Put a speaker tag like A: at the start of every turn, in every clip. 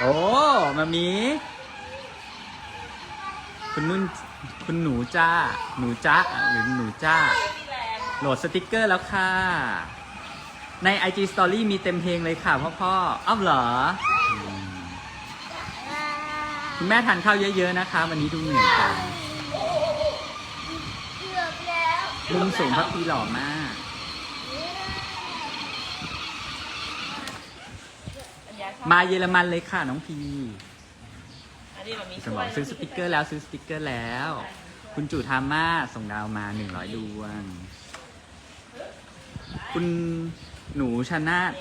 A: โอ้มามี คุณนุ่นคุณหนูจ้า หนูจ้าหรือหนูจ้า โหลดสติกเกอร์แล้วค่ะ ใน IG Story มีเต็มเพลงเลยค่ะพ่อพ่ออ้าวเหรออืมคุณแม่ทานข้าวเยอะๆนะคะ วันนี้ดูเหนื่อยจัง
B: เกือบแล้ว
A: ลุงสูงพักพีหล่อมาก มาเยอรมันเลยค่ะน้องพี
C: อันนี้มันมี
A: สมองซื้อสติกเกอร์แล้วซื้อสติกเกอร์แล้ว คุณจุธามาส่งดาวมาหนึ่งร้อยดวง คุณหนูชนาต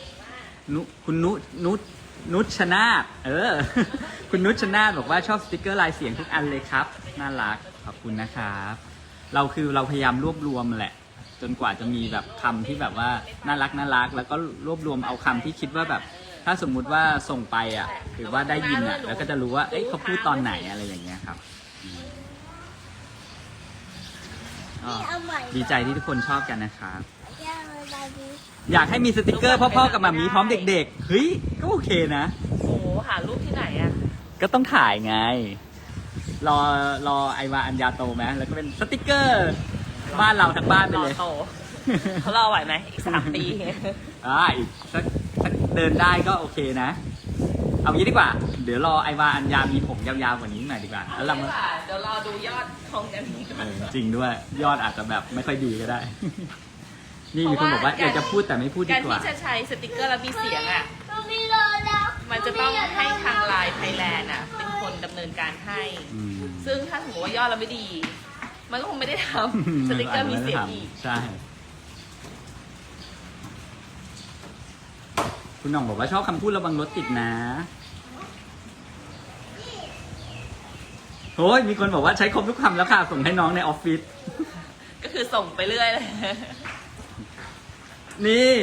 A: นุคุณนุนุนุชนาตเออ คุณนุชนาตบอกว่าชอบสติกเกอร์ลายเสียงทุกอันเลยครับ น่ารัก ขอบคุณนะครับ เราคือเราพยายามรวบรวมแหละ จนกว่าจะมีแบบคำที่แบบว่าน่ารักน่ารัก แล้วก็รวบรวมเอาคำที่คิดว่าแบบ ถ้าสมมุติว่าส่งไปอะหรือว่าได้ยินอะ แล้วก็จะรู้ว่าเอ้ยเขาพูดตอนไหนอะไรอย่างเงี้ยครับอืมก็
B: เอาใหม่
A: ดีใจที่ทุกคนชอบกันนะครับ
B: ย่างอะไรดี
A: อยากให้มีสติกเกอร์พ่อๆกับมามีพร้อมเด็กๆ เฮ้ย ก็โอเคนะ
C: โอ้โหหารูปที่ไหนอะ
A: ก็ต้องถ่ายไง รอรอไอวาอัญญาโตไหมแล้วก็เป็นสติกเกอร์ บ้านเราทั้งบ้านไป
C: รอ
A: เลย
C: โต เขารอไหวไหมอีกสามปี
A: อ่าอีกสักสัก เดินได้ก็โอเคนะ เอางี้ดีกว่า เดี๋ยวรอไอวาอัญญามีผมยาวๆกว่านี้หน่อยดีกว่าแล้วเรามา
C: เดี๋ยวรอดูยอดของจะมีก่อ
A: เอนอจริงด้วยยอดอาจจะแบบไม่ค่อยดีก็ได้ นี่มีคนบอกว่าอยากจะพูดแต่ไม่พูดดี
C: การ
A: ก
C: ที่
A: ว่า
C: จะใช้สติกเกอร์แล้วมีเสียงอะ
B: มันมีเลยแล้ว
C: มันจะต้องให้ทางไลน์ไทยแลนด์อะ เป็นคนดำเนินการให้
A: อืม
C: ซึ่งถ้าสมมติว่ายอดเราไม่ดี มันก็คงไม่ได้ทำสติกเกอร์มีเสียงอีก
A: ใช่ คุณหน่องบอกว่าชอบคำพูดระวังรถติดนะโอ้ยมีคนบอกว่าใช้ครบทุกคำแล้วค่ะ ส่งให้น้องในออฟฟิศ
C: ก็คือส่งไปเรื่อยเลย
A: นี่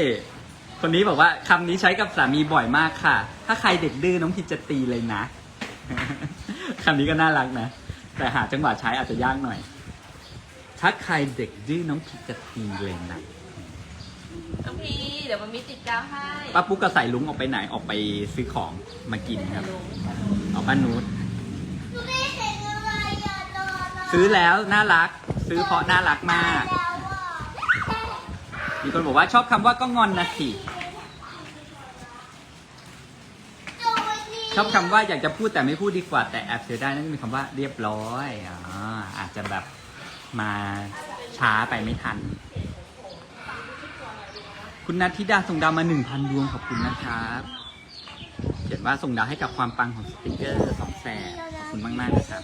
A: คนนี้บอกว่าคำนี้ใช้กับสามีบ่อยมากค่ะ ถ้าใครเด็กดื้อน้องพิดจะตีเลยนะ คำนี้ก็น่ารักนะ แต่หาจังหวะใช้อาจจะยากหน่อย ถ้าใครเด็กดื้อน้องพิดจะตีเลยนะ
C: น้องพี่เดี๋ยวมันมีติดกาวให้
A: ป้าปุ๊กกับใส่ลุงออกไปไหนออกไปซื้อของมากินครับออกบ้านนูด
B: หนูไม่เห็นอะไรอะนอนนอน
A: ซื้อแล้วน่ารัก ซื้อเพราะน่ารักมาก
B: แล้วอะ
A: มีคนบอกว่าชอบคำว่าก็งอนนะสิ
B: โจวันนี้
A: ชอบคำว่าอยากจะพูดแต่ไม่พูดดีกว่าแต่แอบเสียดายนั่นมีคำว่าเรียบร้อยอ่าอาจจะแบบมาช้าไปไม่ทัน คุณนัทธิดาส่งดาวมาหนึ่งพันดวงขอบคุณนะครับเขียนว่าส่งดาวให้กับความปังของสติกเกอร์สองแสนขอบคุณมากๆนะครับ